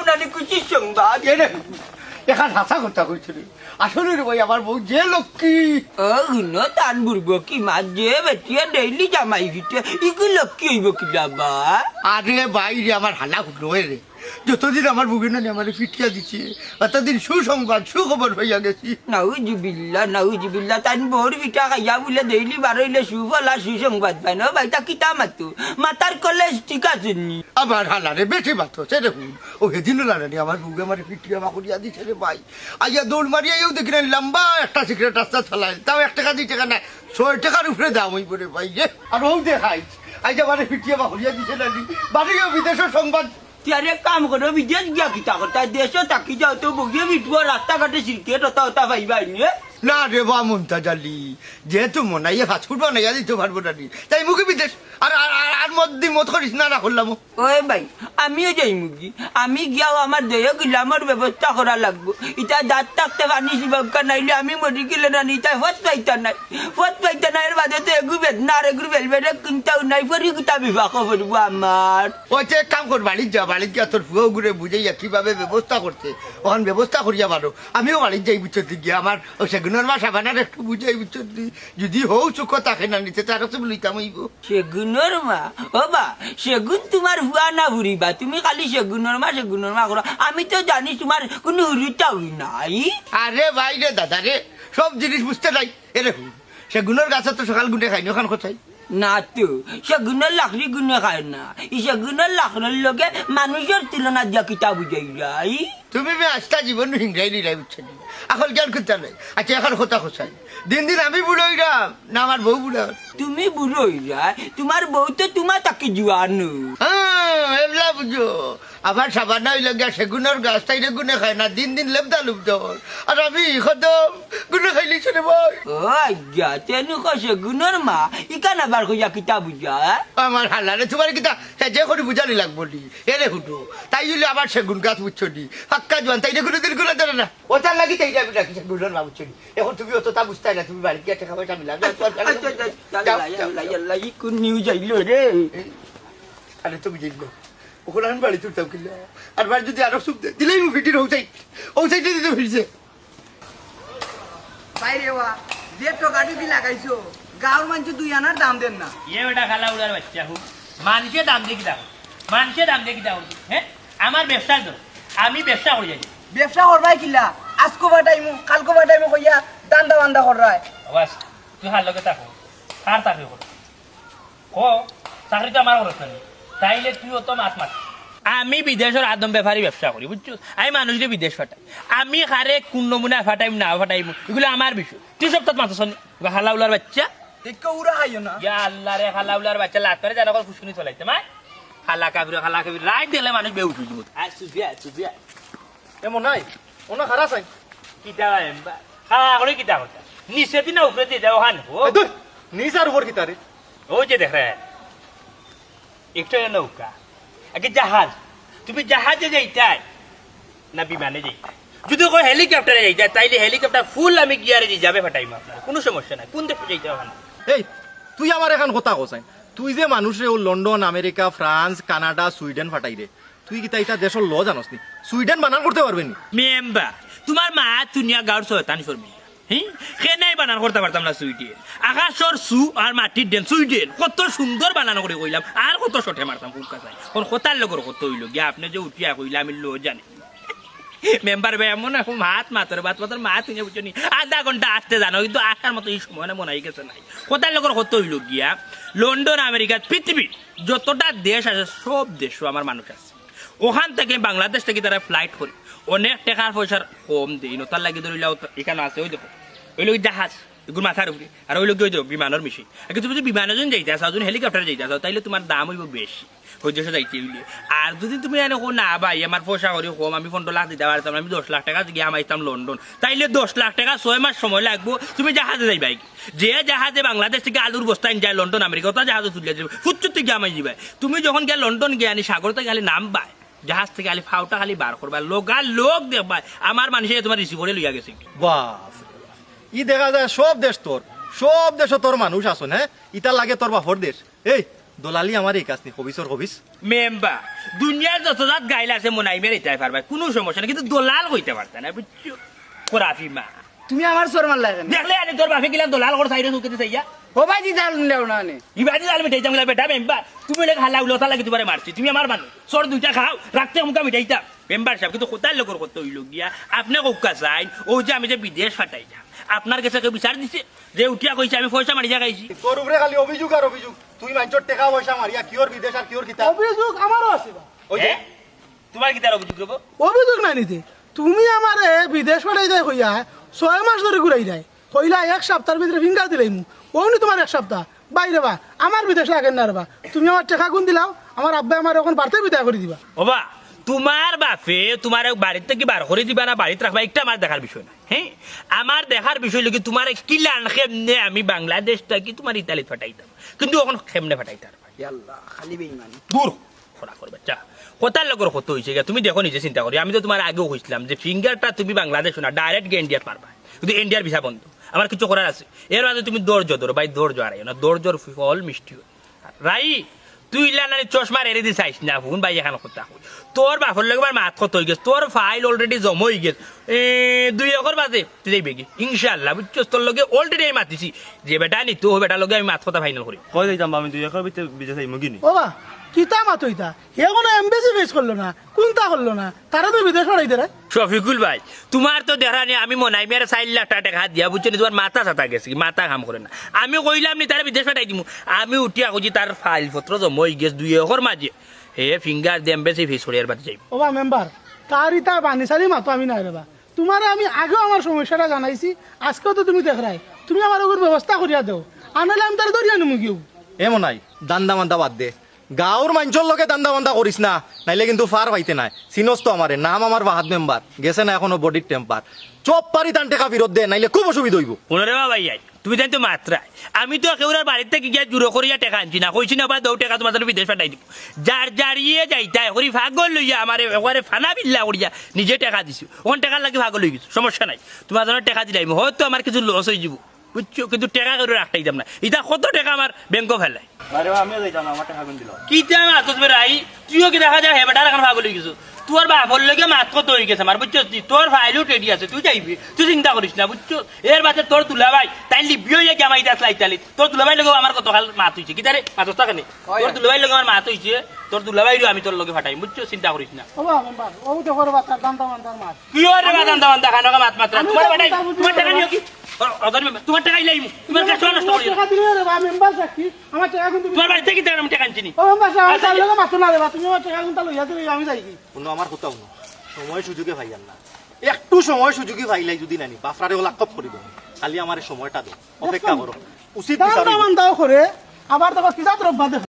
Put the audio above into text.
উনানি সংবাদ এখান হাসা কথা কইছিল। আসলে রে ভাই আমার বউ যে লক্ষ্মী। ও গুনো তান বুড়বো কি মা যে বেটিয়া ডেইলি জামাই কি হইব কি যাবা আরে বাইরে আমার হালা উঠল রে। যতদিন আমার বুকে না আমার ফিটিয়া দিচ্ছে এতদিন সুসংবাদ সুখবর হইয়া গেছি। নাউজুবিল্লা নাউজুবিল্লা তান বোর ভিটা খাইয়া বলে ডেইলি বারোইলে সুফলা সুসংবাদ পাই না ভাইটা কিতা মাতো? মাতার কলেজ ঠিক আছে নি? আমার হালারে বেশি মাত্র সে দেখুন ও সেদিনও লাগানি আমার বুকে আমার ফিটিয়া মাকুড়িয়া দিছে রে ভাই। আইয়া দৌড় মারিয়া এও দেখি না লম্বা একটা সিগারেট রাস্তা চালাই তাও এক টাকা দুই টাকা নাই ছয় টাকার উপরে দাম হই পড়ে ভাই রে আর ও দেখাই আইয়া মানে ফিটিয়া মাকুড়িয়া দিছে না বাড়িও বিদেশের সংবাদ ત્યારે કામ કરો વિદેશ ગયા કીતા કરતા દેશો તાકી જાવ તો બુગે વિટવા રાસ્તા કાઢે સિરકેટ હતા હતા ભાઈ ભાઈ ને না রে বা মমতা জালি যেহেতু মনাইয়ে ফাস্টফুড বানাইয়া দিতে পারবো না নি। তাই মুখে বিদেশ আর আর আর- আর মধ্যে মত করিস না না করলাম ওই ভাই আমিও যাই মুগি আমি গিয়াও আমার দেহ গিলামর ব্যবস্থা করা লাগবো। ইটা দাঁত থাকতে পানি শিবাকা নাইলে আমি মরি গেলে না নিতা ফত পাইতা নাই। ফত পাইতা নাই এর বাদে তো এগু বেদনা আর এগু বেলবেটে কিনতাও নাই পরি কিতা বিবাহ করব আমার। ওই যে কাম কর বাড়ির যা বাড়ির যা তোর ফুয়ো ঘুরে বুঝাইয়া কীভাবে ব্যবস্থা করতে ওখান ব্যবস্থা করিয়া পারো। আমিও বাড়ির যাই বুঝতে গিয়ে আমার ও সেগুনের মা সাবানার একটু বুঝাই বুঝতে যদি হও চুখ তাকে না নিতে তার কাছে লইতাম সেগুনের মা ও বা সেগুন তোমার হুয়া না হুরিবা তুমি খালি সেগুনের মা সেগুনের মা করো। আমি তো জানি তোমার কোনো হুরিটাও নাই। আরে ভাই রে দাদা রে সব জিনিস বুঝতে নাই এরে সেগুনের গাছে তো সকাল গুনে খাইনি ওখান কোথায়? না তো সেগুনের লাকড়ি গুনে খায় না। ই সেগুনের লাকড়ির লগে মানুষের তুলনা দিয়া কিতা বুঝাই যাই তুমি মে আস্তা জীবন হিংরাই নিলাই বুঝছে নি? এখন জ্ঞান করতে নাই আচ্ছা এখন কথা কোথায়? দিন দিন আমি বুড়ো হইরাম না আমার বউ বুড়ো। তুমি বুড়ো হই যায় তোমার বউ তো তোমার তাকে জুয়ানো। হ্যাঁ এমলা বুঝো আমার সাবানা হইল গিয়া সেগুনের গাছ তাইরে গুনে খায় না দিন দিন লেবদা লুবদ আর আমি খদম গুনে খাইলি ভাই। ও আজ্ঞা তেনুক সেগুনের মা ইকান আবার কইয়া কিতা বুঝা আমার হালারে তোমার কিতা সে যে করে বুঝানি লাগবো নি এরে হুটো তাই হইলে আবার সেগুন গাছ বুঝছ নি হাক্কা জোয়ান তাইরে কোনো দিনগুলো ধরে না। ওটার লাগি তাই যাবি নাকি সেগুনের মা বুঝছ নি এখন তুমি অত তা বুঝতে না তুমি বাড়ি গিয়ে টাকা পয়সা মিলাম কোন নিউজ আইলো রে। আরে তুমি জিতল ওখানে আমি বাড়ি তুলতাম কিন্তু। আর বাড়ি যদি আরও সুপ দিলেই মু ফিটির হৌসাই হৌসাইটা দিতে ফিরছে। বা যে দি লাগাইছো গাঁর মানুষ দুই আনার দাম দেন না। ইয়ে খালা উড়ার বাচ্চা দাম দেখি দাও দাম? দেখি দাও হ্যাঁ? আমার ব্যবসা আমি ব্যবসা করে যাই ব্যবসা করবাই কিলা। আজকো বাটাইমু কালকো বাটাইমু কইয়া দান্দা বান্দা কররাই বাস তুই হার লগে থাকো। হার থাকো ক চাকরি তো আমার তাইলে তুই অত মাছ মাছ আমি বিদেশের আদম ব্যাপারী ব্যবসা করি বুঝছ? আমি মানুষকে বিদেশ ফাটাই। আমি হারে কোন নমুনা ফাটাইম না ফাটাইম এগুলো আমার বিষয়। তুই সব তার মাথা শোন হালা উলার বাচ্চা। দেখো উড়া খাইও না। ইয়া আল্লাহ রে খালা উলার বাচ্চা লাত করে জানা খুশকুনি চলাইতে মা খালা কাবির খালা কাবির রাত দিলে মানুষ বেউঠি দিব আয় সুফিয়া সুফিয়া এমন নাই ওনা খারা চাই কিতা এম্বা? খালা করে কিতা করতা নিচে দিনা উপরে দিয়ে যাও হান। ও নিজার উপর কিতারে ও যে দেখ রে। একটা নৌকা। আগে জাহাজ। তুমি জাহাজে যাইতাই। না বিমানে যাইতাই। যদি কই হেলিকপ্টারে যাইতাই তাইলে হেলিকপ্টার ফুল আমি গিয়ারে দিয়ে যাবে ফাটাইম আপনার কোনো সমস্যা নাই। কোন দেশে যাইতে হবে না। এই তুই আমার এখন কথা কোসাই তুই যে মানুষে ও London America France Canada Sweden ফাটাই রে। তুই কি তাইটা দেশের ল জানস নি? সুইডেন বানান করতে পারবি নি? মেম্বা তোমার মা তুনিয়া গাঁর শয়তানি শর্মি সেনাই বানান করতে পারতাম না সুইডেন আকাশর সু আর মাটির ডেন সুইডেন কত সুন্দর বানানো করে কইলাম। আর কত শটে মারতাম ফুলকা চাই। কোন কথার লগর কত হইল গিয়া? আপনি যে উঠিয়া কইলা, আমি লো জানি। মেম্বার ভাই, এমন এখন হাত মাতরে, বাত মাতর মা তুমি বুঝছ আধা ঘণ্টা আসতে জানো, কিন্তু আসার মতো এই সময় মনে হয় গেছে নাই। কোথার লগর কত হইল গিয়া? লন্ডন, আমেরিকা, পৃথিবী। যতটা দেশ আছে, সব দেশও আমার মানুষ আছে। ওখান থেকে বাংলাদেশ থেকে তারা ফ্লাইট করে। অনেক টাকার পয়সার কম দেই নতার লাগি ধরিলাও এখানে আছে ওই দেখো ওই লোক জাহাজ এগুলো মাথার উপরে আর ওই লোক ওই দেখো বিমানের মিশি আগে তুমি যদি বিমানে যদি যাইতে আসো যদি হেলিকপ্টারে যাইতে আসো তাইলে তোমার দাম হইব বেশি দেশে যাইতে হইলে আর যদি তুমি এনে কো না ভাই আমার পয়সা করি কম আমি পনেরো লাখ দিতে পারতাম আমি দশ লাখ টাকা গিয়ে আমাইতাম লন্ডন তাইলে দশ লাখ টাকা ছয় মাস সময় লাগবো তুমি জাহাজে যাইবাই যে জাহাজে বাংলাদেশ থেকে আলুর বস্তা যায় লন্ডন আমেরিকা ওটা জাহাজে তুলে যাবে ফুচ্চুর থেকে আমাই যাবে তুমি যখন গিয়ে লন্ডন গিয়ে আনি সাগর থেকে খালি নামবাই জাহাজ থেকে খালি ফাউটা খালি বার করবা। লোকা লোক দেখবা আমার মানুষে তোমার রিসিভ করে লইয়া গেছে বাপ ই দেখা যায় সব দেশ তোর সব দেশে তোর মানুষ আসন হ্যাঁ ইটা লাগে তোর বাপর দেশ। এই দলালি আমার এই কাজ নি হবিসর হবিস মেম্বার দুনিয়ার যত জাত গাইল আছে মনাই মেরে এটাই পারবা কোনো সমস্যা নেই কিন্তু দলাল কইতে পারতা না বুঝছ খরাফি মা তুমি আমার সর মারলা কেন? দেখলে আরে তোর বাপে গেলাম দলাল করে সাইরে সুকেতে চাইয়া ও ভাই দি জাল নিলাও না নে? ইবাদি জাল মিঠাই চামলা বেটা মেম্বার তুমি লেগে হালা উলতা লাগি তোমারে মারছি তুমি আমার মানুষ সর দুইটা খাও রাখতে মুখা মিঠাইতা মেম্বার সাহেব কিন্তু কোথায় লোকের কত হইল গিয়া আপনি কৌকা চাইন ও যে আমি যে বিদেশ ফাটাই যাম। আপনার কাছে কেউ বিচার দিছে? যে উঠিয়া কইছে আমি পয়সা মারি যা খাইছি। তোর উপরে খালি অভিযোগ আর অভিযোগ। তুই মাঞ্চর টাকা পয়সা মারিয়া কিওর বিদেশ আর কিওর কিতা অভিযোগ আমারও আছে বা। ওই যে? তোমার কি তার অভিযোগ দেবো অভিযোগ নাই নিতে তুমি আমারে বিদেশ পাঠাই দেয় কইয়া। ছয় মাস ধরে ঘুরাই দেয়। কইলা এক সপ্তাহের ভিতরে ফিঙ্গার দিলাই মু ওনি তোমার এক সপ্তাহ। বাইরে বা আমার বিদেশ লাগেন না বা। তুমি আমার টাকা গুণ দিলাও আমার আব্বা আমার এখন বাড়তে বিদায় করে দিবা। ওবা তোমার বাপে তোমার বাড়ির থেকে বার করে দিবা না? বাড়িতে রাখবা একটা আমার দেখার বিষয় না হ্যাঁ? আমার দেখার বিষয় লোক তোমার কিলান খেমনে আমি বাংলাদেশটা কি তোমার ইতালিত ফাটাইতাম কিন্তু এখন খেমনে ফাটাইতাম আল্লাহ খালি বেঈমানি। দূর। খরা করবে চা কোথার লগর কত হয়েছে তুমি দেখো নিজে চিন্তা করি আমি তো তোমার আগেও কইছিলাম যে ফিঙ্গারটা তুমি বাংলাদেশ না ডাইরেক্ট গিয়ে ইন্ডিয়ার পারবা কিন্তু ইন্ডিয়ার ভিসা বন্ধ। আমার কিছু করার আছে। এর মাঝে তুমি দৌড় ধরো ভাই দৌড় আড়াই না। দৌড় ফল মিষ্টি রাই তুই ইলানানি চশমা রেড়ে দি চাইছ না ফোন ভাই এখানে কথা কই। তোর বাপর লগবার মাত কত হয়ে গেছে তোর ফাইল অলরেডি জমা হয়ে গেছে। এ, দুই একর বাজে। তুই দেখবি কি? ইনশাল্লাহ বুঝছ? তোর লগে অলরেডি আমি মাতিছি। যে বেটা নি তো বেটার লগে আমি মাত কথা ফাইনাল করি। কই যাইতাম আমি দুই একৰ ভিতৰত বিজয় চাই মুগিনি ও বা কিতা মাতো ইতা হে কোনো এমবেসি ফেস করল না কোনটা করল না। তারা তো বিদেশ পাঠাই দেয় শফিকুল ভাই তোমার তো দেখা নেই আমি মনাই মেরে চার লাখ টাকা টাকা দিয়া বুঝছ নি, তোমার মাথা চাতা গেছে কি, মাথা কাম করে না। আমি কইলাম নি তার বিদেশ পাঠাই দিমু। আমি উঠিয়া কইছি তার ফাইল পত্র জমা হয়ে গেছে দুই একর মাঝে। হে ফিঙ্গার দেম বেশি ফিস করে বাদ যাইব। ও বা মেম্বার তার ইতা বানি সারি মাতো আমি নাই রেবা তোমারে আমি আগেও আমার সমস্যাটা জানাইছি আজকেও তো তুমি দেখরাই তুমি আমার ওগুর ব্যবস্থা করিয়া দেও। আনালে আমি তার দরিয়া নিমু গিয়েও এমন নাই দান্দা মান্দা বাদ দে। গাঁৱৰ মাঞ্চৰ লগে দান্দা বান্দা কৰিছ না, নাইলে কিন্তু ফাৰ পাইতে নাই। চিনস তো আমারে নাম আমার বাহাদ মেম্বার গেছে না এখনও বডির টেম্পার চপ পারি তান টেকা ফিরত দে, নাইলে খুব অসুবিধা হইব। কোনরে ভাই তুমি জানতো মাত্রায় আমি তো একেবারে বাড়ির থেকে গিয়া জুড়ো করিয়া টাকা আনছি না। কইছি না বা দৌ টেকা জন্য বিদেশ পাঠাই দিব। যার যারিয়ে যাইতা করি ভাগল লইয়া আমার একবারে ফানা বিল্লা করিয়া নিজে টেকা দিছো। ওখান টাকা লাগে ভাগল লই গেছো, সমস্যা নাই। তোমার টাকা দিলাম হয়তো আমার কিছু লস হয়ে যাব। বুঝছ কিন্তু টাকা করে রাখতাই দাম না এটা কত টাকা আমার ব্যাংক ফেলাই আরে আমিও যাইতাম না, আমার টাকা গুণ দিল কি আই তুইও দেখা যায় হেবেটার এখন ভাগল গেছো তোর বাপর লগে মাত কত হয়ে গেছে আমার বুঝছ তোর ফাইলও টেডি আছে তুই যাইবি তুই চিন্তা করিস না বুঝছ এর বাদে তোর দুলা ভাই তাই লিবিও ইয়ে জামাই দাস লাইতালি তোর দুলা ভাই লগে আমার কত কাল মাত হইছে কি তারে মাত টাকা নেই তোর দুলা ভাই লগে আমার মাত হইছে তোর দুলা ভাই আমি তোর লগে ফাটাই বুঝছ চিন্তা করিস না ও কি রে মাত মাত্রা তোমার বাটাই তোমার টাকা নিও কি তোমার টাকা ইলাই তোমার কাছে নষ্ট করি টাকা দিলে রে বা মেম্বার সাক্ষী আমার টাকা কিন্তু তোমার বাড়ি থেকে আমি টাকা আনছি ও মেম্বার সাহেব আমি তার লগে না? রে তুমি আমার টাকা কিন্তু লইয়া দিলে আমি যাই কি কোনো আমার কোথাও না সময় সুযোগে ভাইয়ার না। একটু সময় সুযোগে ভাইলাই যদি নানি বাফরারে ওলা কপ করিব। খালি আমার সময়টা দে। অপেক্ষা করো। উচিত বিচার। মান্দাও করে আবার দেখো।